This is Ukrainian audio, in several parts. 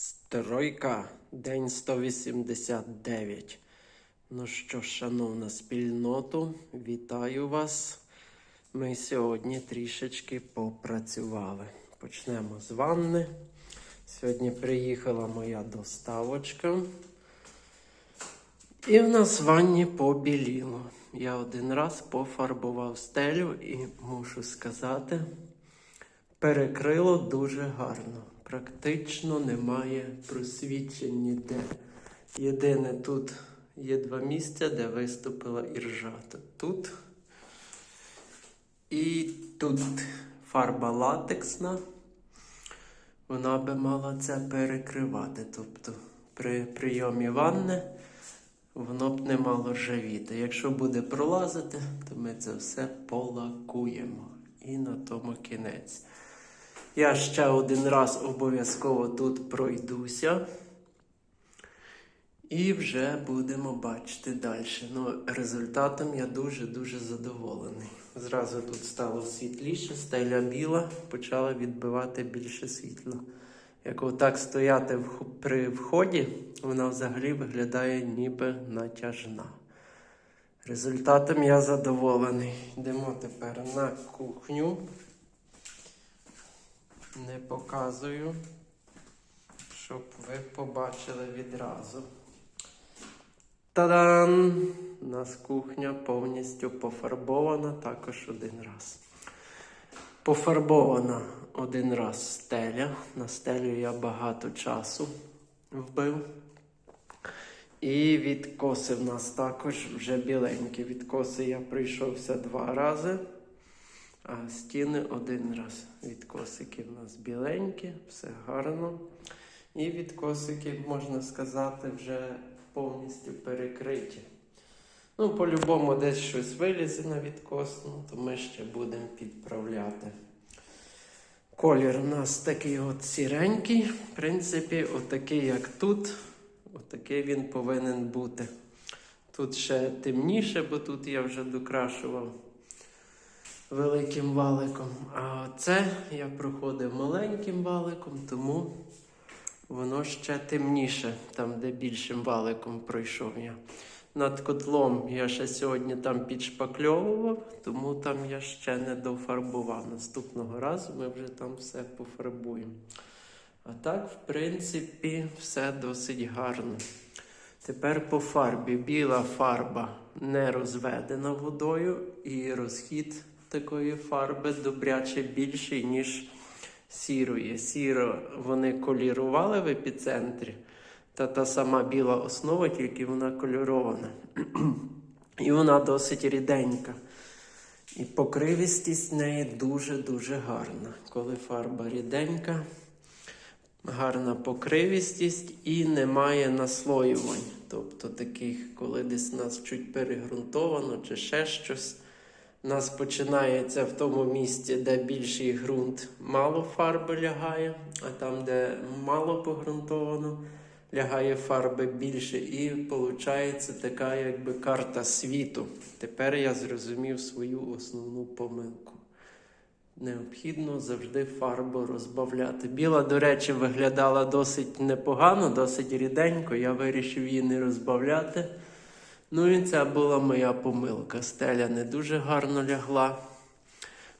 Стройка, день 189. Ну що, шановна спільноту, вітаю вас. Ми сьогодні трішечки попрацювали. Почнемо з ванни. Сьогодні приїхала моя доставочка. І в нас ванні побіліло. Я один раз пофарбував стелю і мушу сказати, перекрило дуже гарно. Практично немає просвічень ніде. Єдине тут є два місця, де виступила іржата Тут і тут фарба латексна. Вона би мала це перекривати. Тобто при прийомі ванни воно б не мало ржавіти. Якщо буде пролазити, то ми це все полакуємо. І на тому кінець. Я ще один раз обов'язково тут пройдуся. І вже будемо бачити далі. Ну, результатом я дуже-дуже задоволений. Зразу тут стало світліше, стеля біла, почала відбивати більше світла. Як отак стояти при вході, вона взагалі виглядає ніби натяжна. Результатом я задоволений. Йдемо тепер на кухню. Не показую, щоб ви побачили відразу. Та-дам! У нас кухня повністю пофарбована також один раз. Пофарбована один раз стеля. На стелю я багато часу вбив. І відкоси в нас також вже біленькі. Відкоси я прийшовся два рази, а стіни один раз. Відкосики в нас біленькі, все гарно. І відкосики, можна сказати, вже повністю перекриті. Ну, по-любому десь щось вилізе на відкос, ну, то ми ще будемо підправляти. Колір у нас такий от сіренький. В принципі, отакий, як тут. Отакий він повинен бути. Тут ще темніше, бо тут я вже докрашував великим валиком. А це я проходив маленьким валиком, тому воно ще темніше, там, де більшим валиком пройшов я. Над котлом я ще сьогодні там підшпакльовував, тому там я ще не дофарбував. Наступного разу ми вже там все пофарбуємо. А так, в принципі, все досить гарно. Тепер по фарбі. Біла фарба не розведена водою, і розхід такої фарби добряче більший, ніж сірої. Сіро вони колірували в епіцентрі, та та сама біла основа, тільки вона кольорована. І вона досить ріденька. І покривістість в неї дуже-дуже гарна. Коли фарба ріденька, гарна покривістість і немає наслоювань. Тобто таких, коли десь нас чуть перегрунтовано чи ще щось. Нас починається в тому місці, де більший ґрунт, мало фарби лягає, а там, де мало погрунтовано, лягає фарби більше. І виходить така якби карта світу. Тепер я зрозумів свою основну помилку. Необхідно завжди фарбу розбавляти. Біла, до речі, виглядала досить непогано, досить ріденько. Я вирішив її не розбавляти. Ну і це була моя помилка. Стеля не дуже гарно лягла.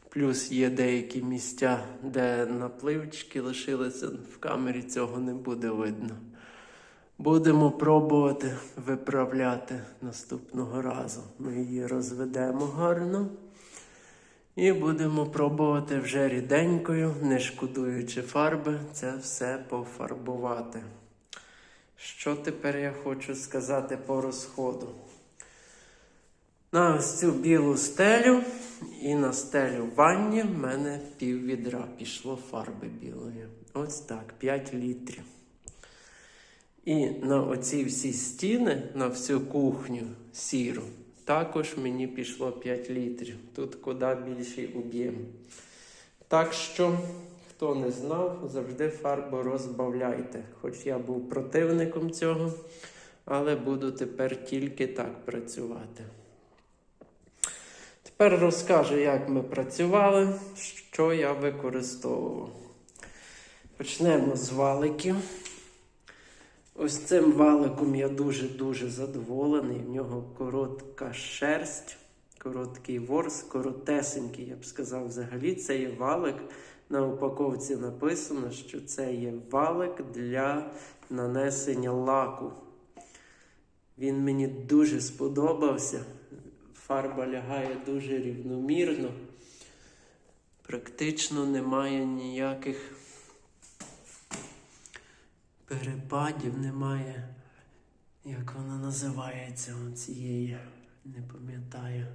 Плюс є деякі місця, де напливчики лишилися. В камері цього не буде видно. Будемо пробувати виправляти наступного разу. Ми її розведемо гарно. І будемо пробувати вже ріденькою, не шкодуючи фарби, це все пофарбувати. Що тепер я хочу сказати по розходу? На ось цю білу стелю і на стелю ванні в мене пів відра пішло фарби білої. Ось так, 5 літрів. І на оці всі стіни, на всю кухню сіру, також мені пішло 5 літрів. Тут куди більший об'єм. Так що, хто не знав, завжди фарбу розбавляйте. Хоч я був противником цього, але буду тепер тільки так працювати. Тепер розкажу, як ми працювали, що я використовував. Почнемо з валиків. Ось цим валиком я дуже-дуже задоволений. В нього коротка шерсть, короткий ворс, коротесенький, я б сказав, взагалі. Це є валик. На упаковці написано, що це є валик для нанесення лаку. Він мені дуже сподобався. Фарба лягає дуже рівномірно. Практично немає ніяких перепадів, немає, як вона називається, цієї, не пам'ятаю.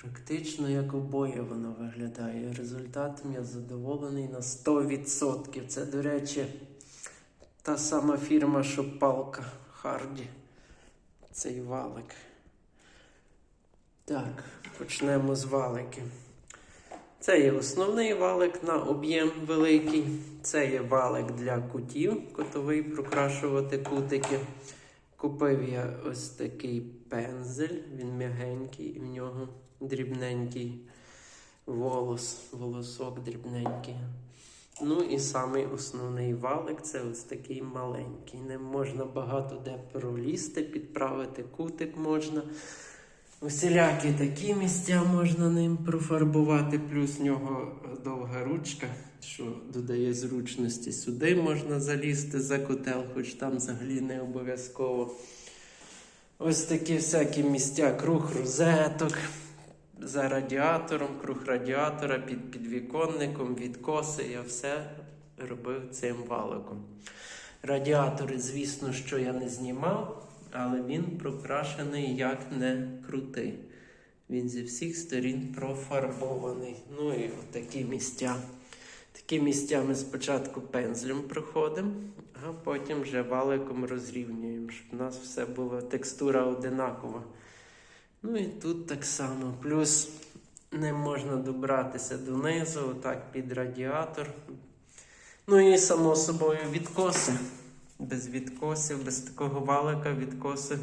Практично як обоє воно виглядає. Результатом я задоволений на 100%. Це, до речі, та сама фірма, що палка Харді. Цей валик. Так, почнемо з валиків. Це є основний валик на об'єм великий. Це є валик для кутів, котовий прокрашувати кутики. Купив я ось такий пензель, він м'ягенький, і в нього дрібненький волос, волосок дрібненький. Ну і самий основний валик це ось такий маленький. Ним можна багато де пролізти, підправити кутик можна. Усілякі такі місця можна ним профарбувати, плюс в нього довга ручка, що додає зручності. Сюди можна залізти за котел, хоч там взагалі не обов'язково. Ось такі всякі місця, круг розеток за радіатором, круг радіатора під підвіконником, відкоси. Я все робив цим валиком. Радіатори, звісно, що я не знімав, але він прокрашений як не крутий. Він зі всіх сторін профарбований. Ну і такі місця. Такі місця ми спочатку пензлем проходимо, а потім вже валиком розрівнюємо, щоб у нас все була текстура одинакова. Ну і тут так само. Плюс не можна добратися донизу, отак під радіатор. Ну і само собою відкоси. Без відкосів, без такого валика відкоси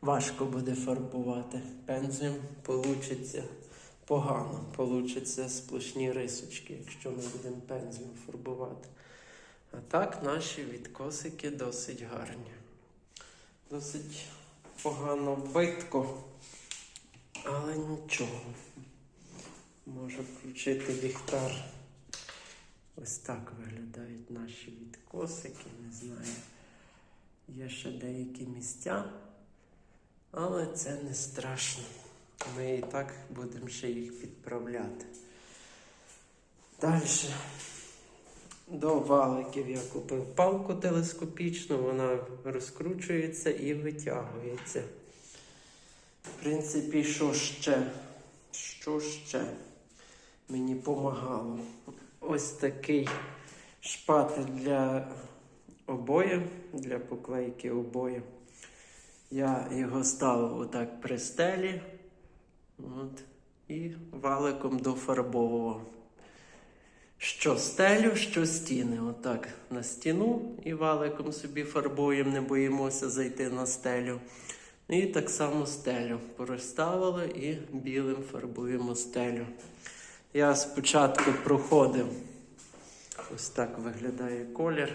важко буде фарбувати. Пензлем получиться погано, получаться сплошні рисочки, якщо ми будемо пензлем фарбувати. А так наші відкосики досить гарні. Досить погано битко, але нічого. Можу включити ліхтар. Ось так виглядають наші відкосики, не знаю. Є ще деякі місця, але це не страшно. Ми і так будемо ще їх підправляти. Далі. До валиків я купив палку телескопічну, вона розкручується і витягується. В принципі, що ще? Що ще мені допомагало? Ось такий шпатель для обоїв, для поклейки обоїв. Я його ставив отак при стелі от, і валиком дофарбовував. Що стелю, що стіни. Отак на стіну і валиком собі фарбуємо, не боїмося зайти на стелю. І так само стелю проставили і білим фарбуємо стелю. Я спочатку проходив, ось так виглядає колір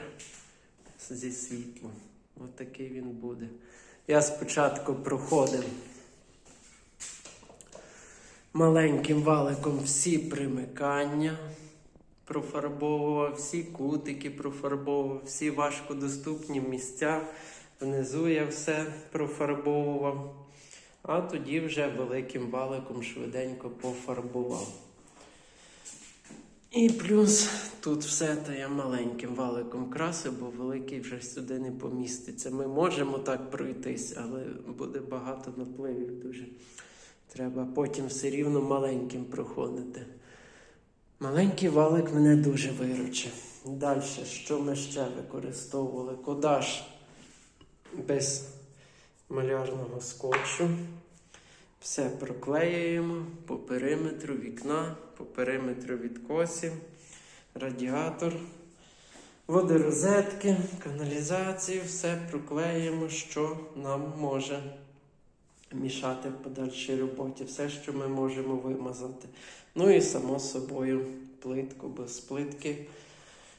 зі світлом. Ось такий він буде. Я спочатку проходив маленьким валиком всі примикання, профарбовував, всі кутики профарбовував, всі важкодоступні місця. Внизу я все профарбовував, а тоді вже великим валиком швиденько пофарбував. І плюс тут все то я маленьким валиком красив, бо великий вже сюди не поміститься. Ми можемо так пройтись, але буде багато напливів дуже. Треба потім все рівно маленьким проходити. Маленький валик мене дуже виручив. Далі, що ми ще використовували? Кодаш без малярного скотчу. Все проклеюємо по периметру вікна, по периметру відкосів, радіатор, водорозетки, каналізацію, все проклеюємо, що нам може мішати в подальшій роботі, все, що ми можемо вимазати. Ну і само собою плитку без плитки.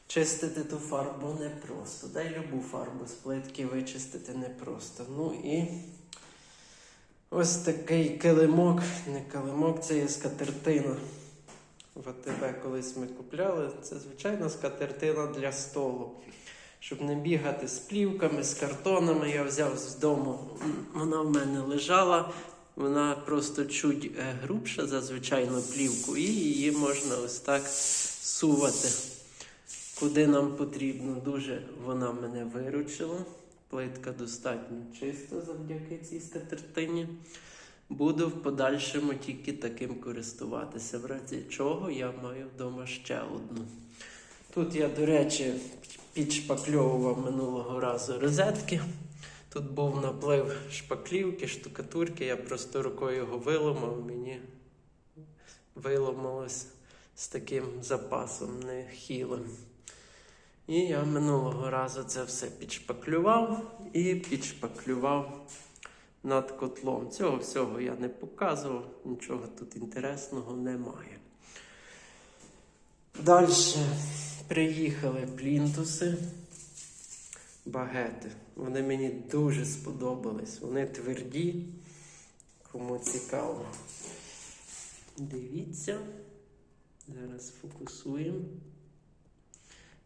Чистити ту фарбу непросто. Дай любу фарбу з плитки вичистити непросто. Ну і ось такий килимок, не килимок, це є скатертина. В АТБ колись ми купляли. Це звичайна скатертина для столу. Щоб не бігати з плівками, з картонами, я взяв з дому. Вона в мене лежала. Вона просто чуть е, грубша за звичайну плівку, і її можна ось так сувати, куди нам потрібно. Дуже вона мене виручила. Плитка достатньо чиста завдяки цій скатертині. Буду в подальшому тільки таким користуватися. В разі чого я маю вдома ще одну. Тут я, до речі, підшпакльовував минулого разу розетки. Тут був наплив шпаклівки, штукатурки. Я просто рукою його виламав, мені виламалось з таким запасом нехилим. І я минулого разу це все підшпаклював і підшпаклював над котлом. Цього всього я не показував, нічого тут інтересного немає. Далі приїхали плінтуси, багети. Вони мені дуже сподобались. Вони тверді, кому цікаво. Дивіться, зараз фокусуємо.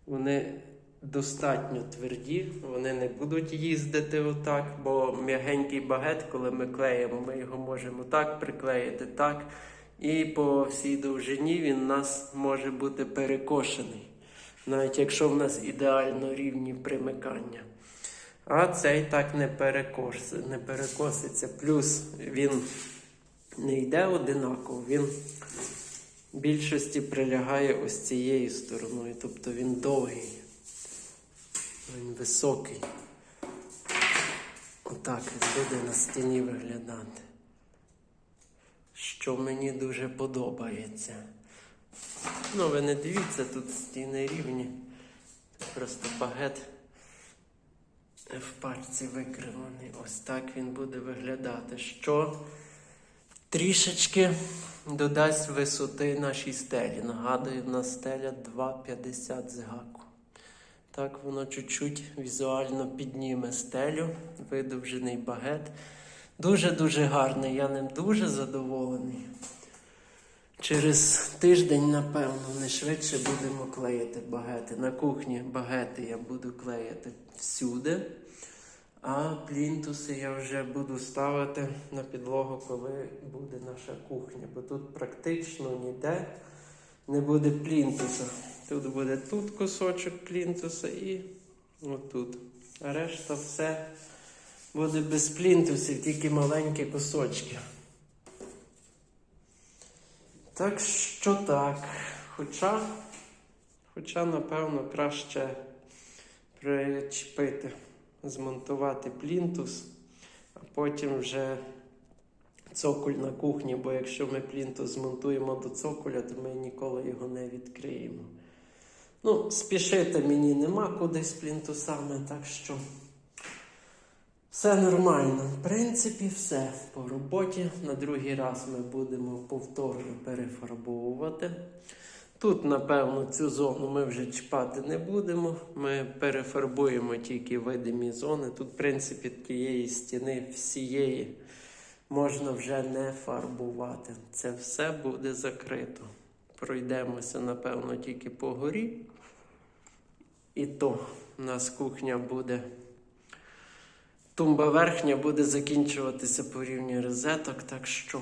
Вони достатньо тверді, вони не будуть їздити отак, бо м'ягенький багет, коли ми клеїмо, ми його можемо так приклеїти, так. І по всій довжині він нас може бути перекошений, навіть якщо в нас ідеально рівні примикання. А цей так не, перекос, не перекоситься. Плюс він не йде одинаково, він в більшості прилягає ось цією стороною, тобто він довгий, він високий. Отак він буде на стіні виглядати. Що мені дуже подобається. Ну, ви не дивіться, тут стіни рівні. Просто багет в пальці викривлений. Ось так він буде виглядати. Що трішечки додасть висоти нашій стелі. Нагадую, в нас стеля 2,50 з гаку. Так воно чуть-чуть візуально підніме стелю, видовжений багет. Дуже-дуже гарний, я ним дуже задоволений. Через тиждень, напевно, не швидше будемо клеїти багети. На кухні багети я буду клеїти всюди. А плінтуси я вже буду ставити на підлогу, коли буде наша кухня. Бо тут практично ніде не буде плінтуса. Тут буде тут кусочок плінтуса і отут. А решта все буде без плінтусів, тільки маленькі кусочки. Так що так. Хоча, хоча, напевно, краще причепити, змонтувати плінтус, а потім вже цоколь на кухні, бо якщо ми плінтус змонтуємо до цоколя, то ми ніколи його не відкриємо. Ну, спішити мені нема куди з плінтусами, так що все нормально. В принципі, все по роботі. На другий раз ми будемо повторно перефарбовувати. Тут, напевно, цю зону ми вже чіпати не будемо. Ми перефарбуємо тільки видимі зони. Тут, в принципі, тієї стіни всієї можна вже не фарбувати. Це все буде закрито. Пройдемося, напевно, тільки по горі. І то у нас кухня буде. Тумба верхня буде закінчуватися по рівні розеток, так що.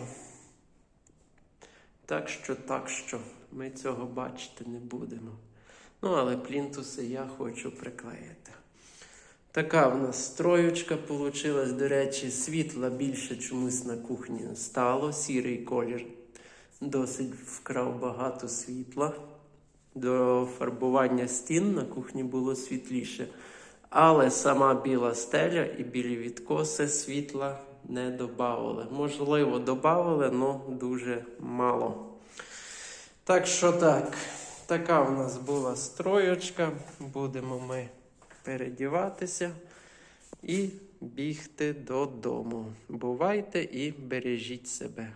Так що, так що, ми цього бачити не будемо. Ну, але плінтуси я хочу приклеїти. Така в нас строючка вийшла. До речі, світла більше чомусь на кухні стало. Сірий колір досить вкрав багато світла. До фарбування стін на кухні було світліше. Але сама біла стеля і білі відкоси світла не додавали. Можливо, додавали, але дуже мало. Так що так, така в нас була строєчка. Будемо ми передіватися і бігти додому. Бувайте і бережіть себе.